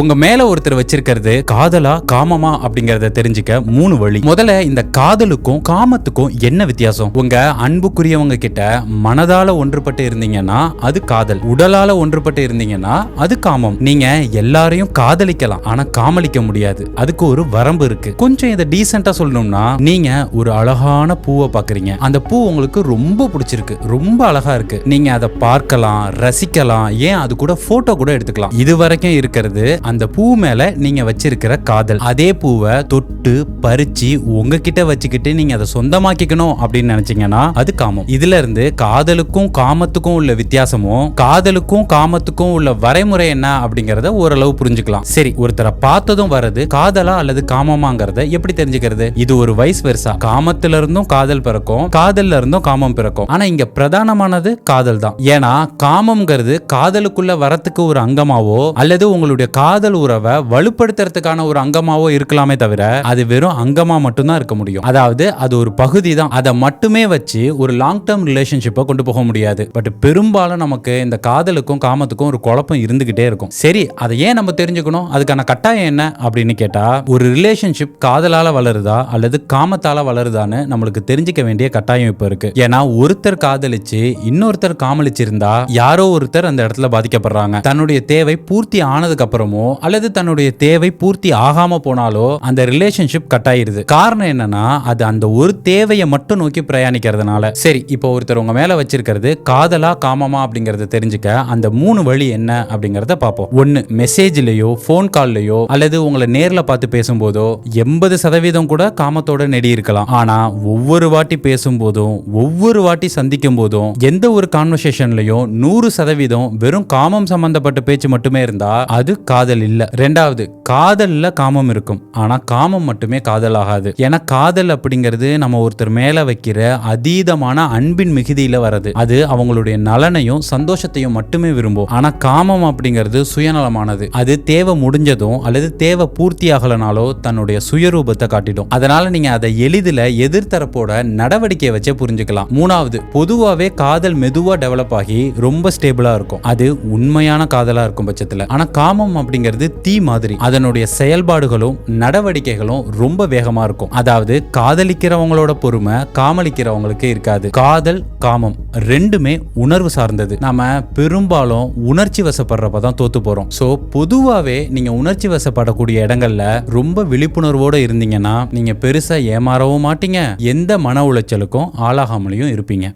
உங்க மேல ஒருத்தர் வச்சிருக்கிறது காதலா காமமா அப்படிங்கறத தெரிஞ்சுக்க மூணு வழி. முதல்ல இந்த காதலுக்கும் காமத்துக்கும் என்ன வித்தியாசம்? உங்க அன்புக்குரியவங்க கிட்ட மனதால ஒன்றுபட்டு இருந்தீங்கன்னா அது காதல். உடலால ஒன்றுபட்டு இருந்தீங்கன்னா அது காமம். நீங்க எல்லாரையும் காதலிக்கலாம் ஆனா காமலிக்க முடியாது. அதுக்கு ஒரு வரம்பு இருக்கு. கொஞ்சம் இதை டீசெண்டா சொல்லணும்னா நீங்க ஒரு அழகான பூவை பாக்குறீங்க. அந்த பூ உங்களுக்கு ரொம்ப பிடிச்சிருக்கு. ரொம்ப அழகா இருக்கு. நீங்க அதை பார்க்கலாம் ரசிக்கலாம். ஏன் அது கூட போட்டோ கூட எடுத்துக்கலாம். இது வரைக்கும் இருக்கிறது அந்த பூ மேல நீங்க வச்சிருக்கிற காதல். அதே பூவை தொட்டு பறிச்சு உங்ககிட்ட வச்சுக்கிட்டு நீங்க அதை சொந்தமாக்கிக்கணும் அப்படின்னு நினைச்சீங்கன்னா அது காமம். இதுல இருந்து காதலுக்கும் காமத்துக்கும் உள்ள வித்தியாசமும் காதலுக்கும் காமத்துக்கும் உள்ள வரைமுறை என்ன அப்படிங்கறத ஓரளவு புரிஞ்சுக்கலாம். சரி ஒருத்தரை பார்த்ததும் வர்றது காதலா அல்லது காமமாங்கிறத எப்படி தெரிஞ்சுக்கிறது? இது ஒரு வைஸ் வெர்சா காமத்துல இருந்தும் காதல் பிறக்கும் காதல்ல இருந்தும் காமம் பிறக்கும். ஆனா இங்க பிரதானமானது காதல் தான் ஏன்னா காமம்ங்கிறது காதலுக்குள்ள வரத்துக்கு ஒரு அங்கமாவோ அல்லது உங்களுடைய காதல் காதல் உறவை வலுப்படுத்துறதுக்கான ஒரு அங்கமாவோ இருக்கலாமே தவிர அது வெறும் அங்கமா மட்டும்தான் இருக்க முடியும். அதாவது அது ஒரு பகுதி தான் அதை மட்டுமே வச்சு ஒரு லாங் டேர்ம் ரிலேஷன்ஷிப்பை கொண்டு போக முடியாது. பட் பெரும்பாலும் நமக்கு இந்த காதலுக்கும் காமத்துக்கும் ஒரு குழப்பம் இருந்துகிட்டே இருக்கும். சரி அதை ஏன் நம்ம தெரிஞ்சுக்கணும்? அதுக்கான கட்டாயம் என்ன? அப்படின்னு கேட்டா ஒரு ரிலேஷன்ஷிப் காதலால வளருதா? அல்லது காமத்தால வளருதான்னு நம்மளுக்கு தெரிஞ்சுக்க வேண்டிய கட்டாயம் இப்ப இருக்கு. ஏன்னா ஒருத்தர் காதலிச்சு இன்னொருத்தர் காமலிச்சிருந்தா யாரோ ஒருத்தர் அந்த இடத்துல பாதிக்கப்படுறாங்க. தன்னுடைய தேவை பூர்த்தி ஆனதுக்கு அப்புறமோ அல்லது தன்னுடைய தேவை பூர்த்தி ஆகாம போனாலோ அந்த ரிலேஷன்ஷிப் கட் ஆயிருது. காரணம் என்னன்னா அது அந்த ஒரு தேவையை மட்டும் நோக்கி பிரயாணிக்கிறதுனால. சரி இப்போ ஒருத்தர் உங்க மேல வச்சிருக்கிறது காதலா காமமா அப்படிங்கறத தெரிஞ்சுக்க அந்த மூணு வழி என்ன அப்படிங்கறத பார்ப்போம். ஒன்னு மெசேஜ்லயோ ஃபோன் கால்லயோ அல்லது உங்களை நேர்ல பார்த்து பேசும்போதோ எண்பது சதவீதம் கூட காமத்தோட நெடி இருக்கலாம். ஆனா ஒவ்வொரு வாட்டி பேசும்போதும் ஒவ்வொரு வாட்டி சந்திக்கும் போதும் எந்த ஒரு கான்வர்சேஷன்லயும் நூறு சதவீதம் வெறும் காமம் சம்பந்தப்பட்ட பேச்சு மட்டுமே இருந்தா அது காதல் இல்ல. ரெண்டாவது காதல்ல காமம் இருக்கும். ஆனா காமம் மட்டுமே காதல் ஆகாது ஏன்னா காதல் அப்படிங்கிறது நம்ம ஒருத்தர் மேல வைக்கிற அதீதமான அன்பின் மிகுதியில வரது அது அவங்களுடைய நலனையும் சந்தோஷத்தையும் மட்டுமே விரும்பும். ஆனா காமம் அப்படிங்கிறது சுயநலமானது. அது தேவை முடிஞ்சதும் அல்லது தேவை பூர்த்தி ஆகலனாலோ தன்னுடைய சுயரூபத்தை காட்டிடும். அதனால நீங்க அதை எளிதில் எதிர்த்தரப்போட நடவடிக்கையை வச்சே புரிஞ்சுக்கலாம். மூணாவது பொதுவாகவே காதல் மெதுவாக டெவலப் ஆகி ரொம்ப ஸ்டேபிளாக இருக்கும். அது உண்மையான காதலாக இருக்கும் பட்சத்தில். ஆனால் காமம் அப்படிங்கிறது தீ மாதிரி. அதனுடைய செயல்பாடுகளும் நடவடிக்கைகளும் ரொம்ப வேகமா இருக்கும். அதாவது காதலிக்கிறவங்களோட பொறுமை காமலிக்கிறவங்களுக்கு இருக்காது. காதல் காமம் ரெண்டுமே உணர்வு சார்ந்தது. நாம பெரும்பாலும் உணர்ச்சி வசப்படுறப்ப தான் தோத்து போறோம். சோ பொதுவாவே நீங்க உணர்ச்சி வசப்படக்கூடிய இடங்கள்ல ரொம்ப விழிப்புணர்வோட இருந்தீங்கன்னா நீங்க பெருசா ஏமாறவும் மாட்டீங்க. எந்த மன உளைச்சலுக்கும் ஆளாகாமலையும் இருப்பீங்க.